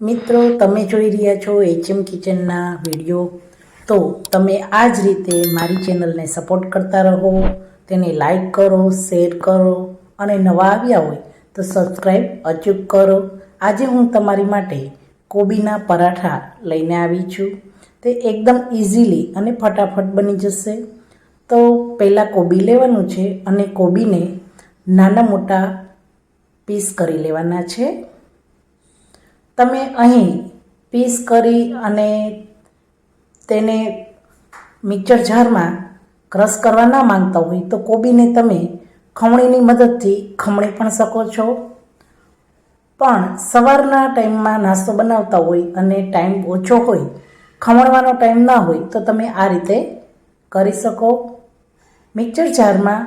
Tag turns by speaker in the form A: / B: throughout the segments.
A: મિત્રો, તમે જોઈ રહ્યા છો એચએમ કિચનના વીડિયો તો તમે આ જ રીતે મારી ચેનલને સપોર્ટ કરતા રહો, તેને લાઈક કરો શેર કરો, અને નવા આવ્યા હોય તો સબસ્ક્રાઈબ અચૂક કરો. આજે હું તમારી માટે કોબીના પરાઠા લઈને આવી છું. તે એકદમ ઇઝીલી અને ફટાફટ બની જશે. તો પહેલાં કોબી લેવાનું છે અને કોબીને નાના મોટા પીસ કરી લેવાના છે. તમે અહીં પીસ કરી અને તેને મિક્સર જારમાં ક્રશ કરવા ના માંગતા હોય તો કોબીને તમે ખમણીની મદદથી ખમણી પણ શકો છો. પણ સવારના ટાઈમમાં નાસ્તો બનાવતા હોય અને ટાઈમ ઓછો હોય, ખમણવાનો ટાઈમ ના હોય તો તમે આ રીતે કરી શકો. મિક્સર જારમાં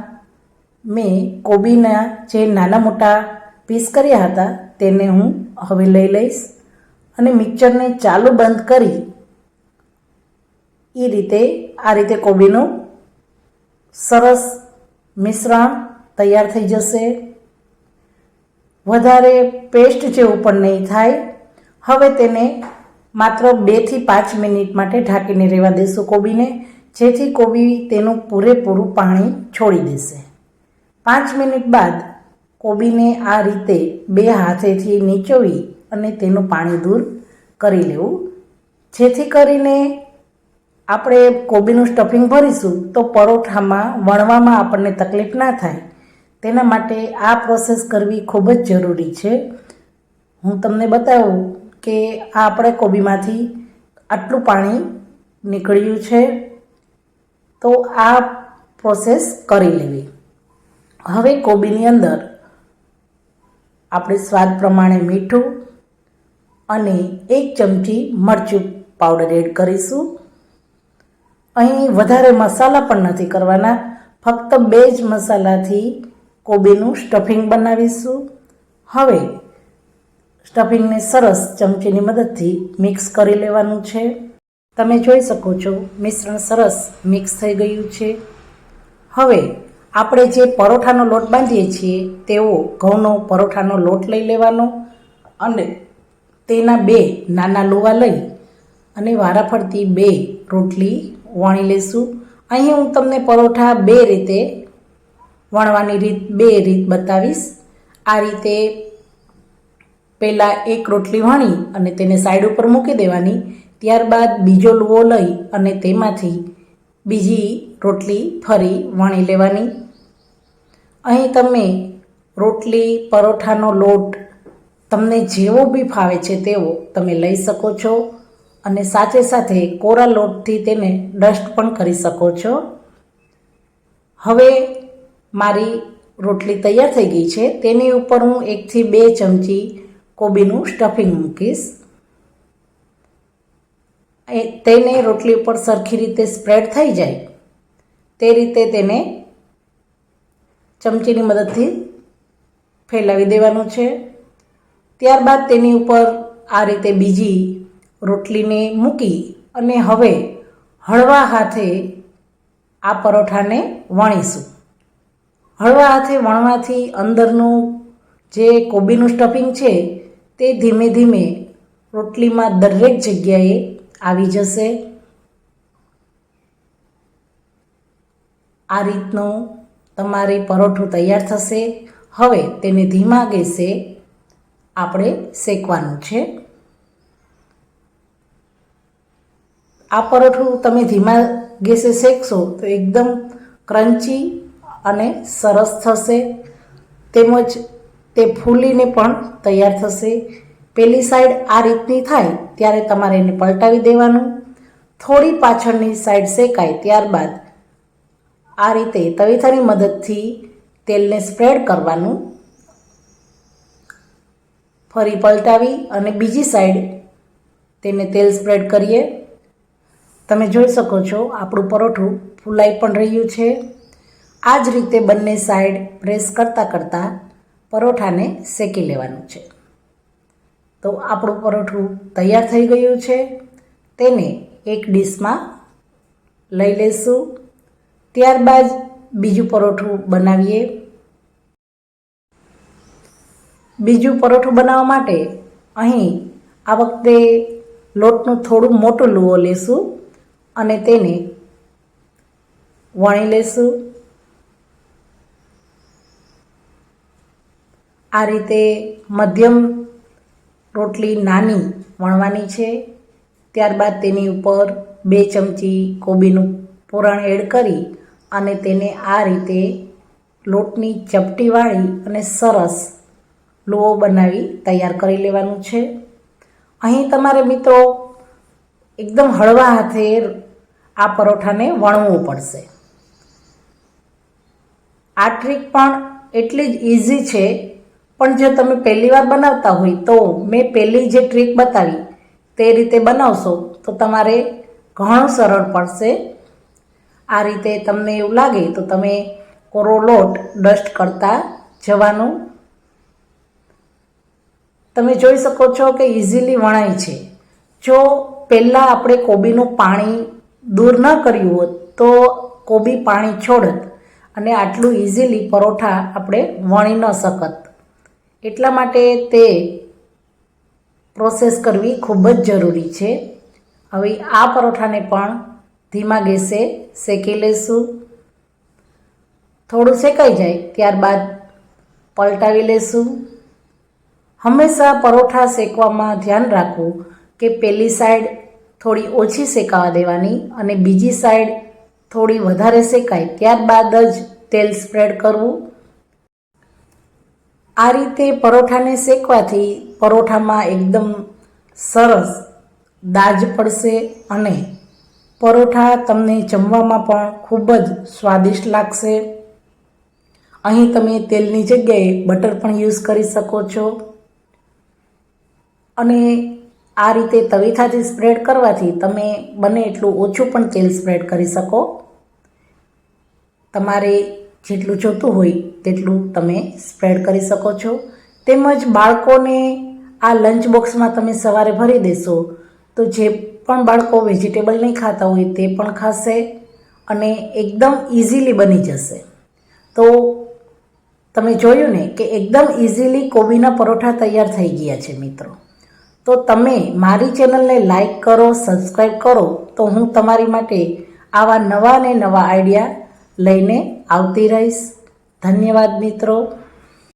A: મેં કોબીના જે નાના મોટા પીસ કર્યા હતા, તેને હું હવે લઈ લઈશ અને મિક્સરને ચાલુ બંધ કરી એ રીતે આ રીતે કોબીનું સરસ મિશ્રણ તૈયાર થઈ જશે. વધારે પેસ્ટ જેવું પણ નહીં થાય. હવે તેને માત્ર બેથી પાંચ મિનિટ માટે ઢાંકીને રહેવા દેશું કોબીને, જેથી કોબી તેનું પૂરેપૂરું પાણી છોડી દેશે. પાંચ મિનિટ બાદ કોબીને આ રીતે બે હાથેથી નીચોવી અને તેનું પાણી દૂર કરી લેવું. જેથી કરીને આપણે કોબીનું સ્ટફિંગ ભરીશું તો પરોઠામાં વણવામાં આપણને તકલીફ ના થાય. તેના માટે આ પ્રોસેસ કરવી ખૂબ જ જરૂરી છે. હું તમને બતાવું કે આ આપણે કોબીમાંથી આટલું પાણી નીકળ્યું છે. તો આ પ્રોસેસ કરી લેવી. હવે કોબીની અંદર આપણે સ્વાદ પ્રમાણે મીઠું અને એક ચમચી મરચું પાવડર એડ કરીશું. અહીં વધારે મસાલા પણ નથી કરવાના, ફક્ત બે જ મસાલાથી કોબીનું સ્ટફિંગ બનાવીશું. હવે સ્ટફિંગને સરસ ચમચીની મદદથી મિક્સ કરી લેવાનું છે. તમે જોઈ શકો છો મિશ્રણ સરસ મિક્સ થઈ ગયું છે. હવે આપણે જે પરોઠાનો લોટ બાંધીએ છીએ તેવો ઘઉંનો પરોઠાનો લોટ લઈ લેવાનો અને તેના બે નાના લોવા લઈ અને વારાફરતી બે રોટલી વણી લેશું. અહીં હું તમને પરોઠા બે રીતે વણવાની રીત, બે રીત બતાવીશ. આ રીતે પહેલાં એક રોટલી વણી અને તેને સાઈડ ઉપર મૂકી દેવાની. ત્યારબાદ બીજો લુવો લઈ અને તેમાંથી બીજી રોટલી ફરી વણી લેવાની. અહીં તમે રોટલી, પરોઠાનો લોટ તમને જેવો બી ફાવે છે તેવો તમે લઈ શકો છો અને સાથે સાથે કોરા લોટથી તેને ડસ્ટ પણ કરી શકો છો. હવે મારી રોટલી તૈયાર થઈ ગઈ છે. તેની ઉપર હું એકથી બે ચમચી કોબીનું સ્ટફિંગ મૂકીશ. તેને રોટલી ઉપર સરખી રીતે સ્પ્રેડ થઈ જાય તે રીતે તેને ચમચીની મદદથી ફેલાવી દેવાનું છે. ત્યારબાદ તેની ઉપર આ રીતે બીજી રોટલીને મૂકી અને હવે હળવા હાથે આ પરોઠાને વણીશું. હળવા હાથે વણવાથી અંદરનું જે કોબીનું સ્ટફિંગ છે તે ધીમે ધીમે રોટલીમાં દરેક જગ્યાએ આવી જશે. આ રીતનું તમારે પરોઠું તૈયાર થશે. હવે તેને ધીમા ગેસે આપણે શેકવાનું છે. આ પરોઠું તમે ધીમા ગેસે શેકશો તો એકદમ ક્રન્ચી અને સરસ થશે. તેમજ તે ફૂલીને પણ તૈયાર થશે. પેલી સાઈડ આ રીતની થાય ત્યારે તમારે એને પલટાવી દેવાનું. થોડી પાછળની સાઈડ શેકાય ત્યારબાદ આ રીતે તવીથાની મદદથી તેલને સ્પ્રેડ કરવાનું ફરી પલટાવી અને બીજી સાઈડ તેને તેલ સ્પ્રેડ કરીએ. તમે જોઈ શકો છો, આપણું પરોઠું ફૂલાઈ પણ રહ્યું છે. આ જ રીતે બંને સાઈડ પ્રેસ કરતાં કરતાં પરોઠાને શેકી લેવાનું છે. તો આપણું પરોઠું તૈયાર થઈ ગયું છે. તેને એક ડીશમાં લઈ લઈશું ત્યારબાદ બીજું પરોઠું બનાવીએ. બીજું પરોઠું બનાવવા માટે અહીં આ વખતે લોટનું થોડું મોટું લુઓ લેશું અને તેને વણી લેશું. આ રીતે મધ્યમ રોટલી નાની વણવાની છે. ત્યારબાદ તેની ઉપર બે ચમચી કોબીનું પૂરણ એડ કરી અને તેને આ રીતે લોટની ચપટી વાળી અને સરસ લોવો બનાવી તૈયાર કરી લેવાનું છે. અહીં તમારે મિત્રો એકદમ હળવા હાથે આ પરોઠાને વણવું પડશે. આ ટ્રીક પણ એટલી જ ઇઝી છે, પણ જો તમે પહેલી વાર બનાવતા હોય તો મેં પહેલી જે ટ્રીક બતાવી તે રીતે બનાવશો તો તમારે ઘણું સરળ પડશે. આ રીતે તમને એવું લાગે તો તમે કોરો લોટ ડસ્ટ કરતા જવાનું. તમે જોઈ શકો છો કે ઇઝીલી વણાય છે. જો પહેલાં આપણે કોબીનું પાણી દૂર ન કર્યું હોત તો કોબી પાણી છોડત અને આટલું ઇઝીલી પરોઠા આપણે વણી ન શકત. એટલા માટે તે પ્રોસેસ કરવી ખૂબ જ જરૂરી છે. હવે આ પરોઠાને પણ ધીમા ગેસે શેકી લેશું. થોડું શેકાઈ જાય ત્યારબાદ પલટાવી લેશું. હંમેશા પરોઠા શેકવામાં ધ્યાન રાખવું કે પેલી સાઈડ થોડી ઓછી શેકાવા દેવાની અને બીજી સાઈડ થોડી વધારે શેકાય ત્યારબાદ જ તેલ સ્પ્રેડ કરવું. આ રીતે પરોઠાને શેકવાથી પરોઠામાં એકદમ સરસ દાજ પડશે અને પરોઠા તમને જમવામાં પણ ખૂબ જ સ્વાદિષ્ટ લાગશે. અહીં તમે તેલની જગ્યાએ બટર પણ યુઝ કરી શકો છો. અને આ રીતે તવીથાથી સ્પ્રેડ કરવાથી તમે બને એટલું ઓછું પણ તેલ સ્પ્રેડ કરી શકો. તમારે જેટલું જોતું હોય તેટલું તમે સ્પ્રેડ કરી શકો છો. તેમજ બાળકોને આ લંચ બોક્સમાં તમે સવારે ભરી દેશો તો જે પણ બાળકો વેજીટેબલ નહીં ખાતા હોય તે પણ ખાશે અને એકદમ ઇઝીલી બની જશે. તો તમે જોયું ને કે એકદમ ઇઝીલી કોબીના પરોઠા તૈયાર થઈ ગયા છે મિત્રો. તો તમે મારી ચેનલને લાઈક કરો સબસ્ક્રાઈબ કરો, તો હું તમારી માટે આવા નવા ને નવા આઈડિયા લઈને આવતી રહીશ. ધન્યવાદ મિત્રો.